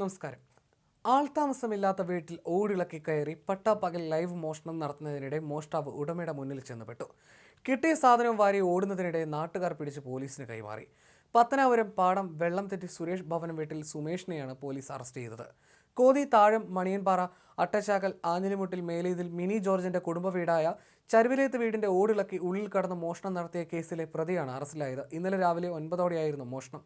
നമസ്കാരം. ആൾതാമസമില്ലാത്ത വീട്ടിൽ ഓടിളക്കി കയറി പട്ടാപ്പകൽ ലൈവ് മോഷണം നടത്തുന്നതിനിടെ മോഷ്ടാവ് ഉടമയുടെ മുന്നിൽ ചെന്നപ്പെട്ടു കിട്ടിയ സാധനം വാരി ഓടുന്നതിനിടെ നാട്ടുകാർ പിടിച്ച് പോലീസിന് കൈമാറി. പത്തനാപുരം പാടം വെള്ളം തെറ്റി സുരേഷ് ഭവനം വീട്ടിൽ സുമേഷിനെയാണ് പോലീസ് അറസ്റ്റ് ചെയ്തത്. കോതി താഴം മണിയൻപാറ അട്ടച്ചാക്കൽ ആഞ്ഞിലിമുട്ടിൽ മേലീതിൽ മിനി ജോർജിന്റെ കുടുംബ വീടായ ചരുവിലേത്ത് വീടിന്റെ ഓടിളക്കി ഉള്ളിൽ കടന്ന് മോഷണം നടത്തിയ കേസിലെ പ്രതിയാണ് അറസ്റ്റിലായത്. ഇന്നലെ രാവിലെ ഒൻപതോടെയായിരുന്നു മോഷണം.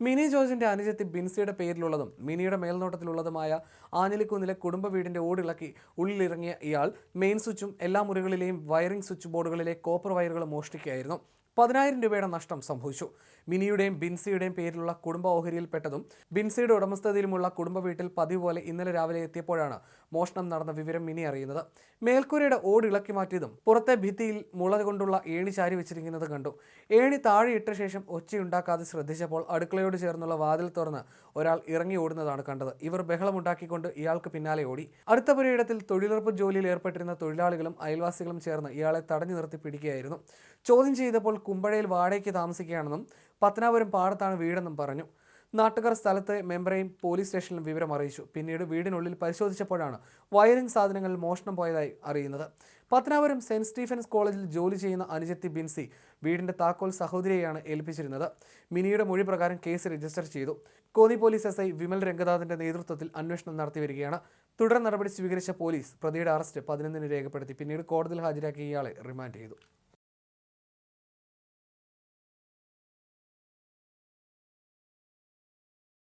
മിനി ജോർജിന്റെ അനുജത്തി ബിൻസിയുടെ പേരിലുള്ളതും മിനിയുടെ മേൽനോട്ടത്തിലുള്ളതുമായ ആഞ്ഞിലിക്കുന്നിലെ കുടുംബ വീടിന്റെ ഓടിളക്കി ഉള്ളിലിറങ്ങിയ ഇയാൾ മെയിൻ സ്വിച്ചും എല്ലാ മുറികളിലെയും വയറിംഗ് സ്വിച്ച് ബോർഡുകളിലെ കോപ്പർ വയറുകൾ മോഷ്ടിക്കുകയായിരുന്നു. പതിനായിരം രൂപയുടെ നഷ്ടം സംഭവിച്ചു. മിനിയുടെയും ബിൻസിയുടെയും പേരിലുള്ള കുടുംബ ഓഹരിയിൽപ്പെട്ടതും ബിൻസിയുടെ ഉടമസ്ഥതയിലുമുള്ള കുടുംബ വീട്ടിൽ പതിവ് പോലെ ഇന്നലെ രാവിലെ എത്തിയപ്പോഴാണ് മോഷണം നടന്ന വിവരം ഇനി അറിയുന്നത്. മേൽക്കൂരയുടെ ഓട് ഇളക്കി മാറ്റിയതും പുറത്തെ ഭിത്തിയിൽ മുള കൊണ്ടുള്ള ഏണി ചാരി വെച്ചിരിക്കുന്നത് കണ്ടു. ഏണി താഴെ ഇട്ട ശേഷം ഒച്ചയുണ്ടാക്കാതെ ശ്രദ്ധിച്ചപ്പോൾ അടുക്കളയോട് ചേർന്നുള്ള വാതിൽ തുറന്ന് ഒരാൾ ഇറങ്ങി ഓടുന്നതാണ് കണ്ടത്. ഇവർ ബഹളമുണ്ടാക്കിക്കൊണ്ട് ഇയാൾക്ക് പിന്നാലെ ഓടി. അടുത്ത പുരയിടത്തിൽ തൊഴിലുറപ്പ് ജോലിയിൽ ഏർപ്പെട്ടിരുന്ന തൊഴിലാളികളും അയൽവാസികളും ചേർന്ന് ഇയാളെ തടഞ്ഞു നിർത്തി പിടിക്കുകയായിരുന്നു. ചോദ്യം ചെയ്തപ്പോൾ കുമ്പഴയിൽ വാടകയ്ക്ക് താമസിക്കുകയാണെന്നും പത്തനാപുരം പാടത്താണ് വീടെന്നും പറഞ്ഞു. നാട്ടുകാർ സ്ഥലത്ത് മെമ്പറേയും പോലീസ് സ്റ്റേഷനിലും വിവരം അറിയിച്ചു. പിന്നീട് വീടിനുള്ളിൽ പരിശോധിച്ചപ്പോഴാണ് വയറിംഗ് സാധനങ്ങൾ മോഷണം പോയതായി അറിയുന്നത്. പത്തനാപുരം സെന്റ് സ്റ്റീഫൻസ് കോളേജിൽ ജോലി ചെയ്യുന്ന അനുജത്തി ബിൻസി വീടിന്റെ താക്കോൽ സഹോദരിയെയാണ് ഏൽപ്പിച്ചിരുന്നത്. മിനിയുടെ മൊഴി പ്രകാരം കേസ് രജിസ്റ്റർ ചെയ്തു. Konni police S I Vimal രംഗനാഥിന്റെ നേതൃത്വത്തിൽ അന്വേഷണം നടത്തി വരികയാണ്. തുടർ നടപടി സ്വീകരിച്ച പോലീസ് പ്രതിയുടെ അറസ്റ്റ് പതിനൊന്നിന് രേഖപ്പെടുത്തി. പിന്നീട് കോടതിയിൽ ഹാജരാക്കി ഇയാളെ റിമാൻഡ് ചെയ്തു.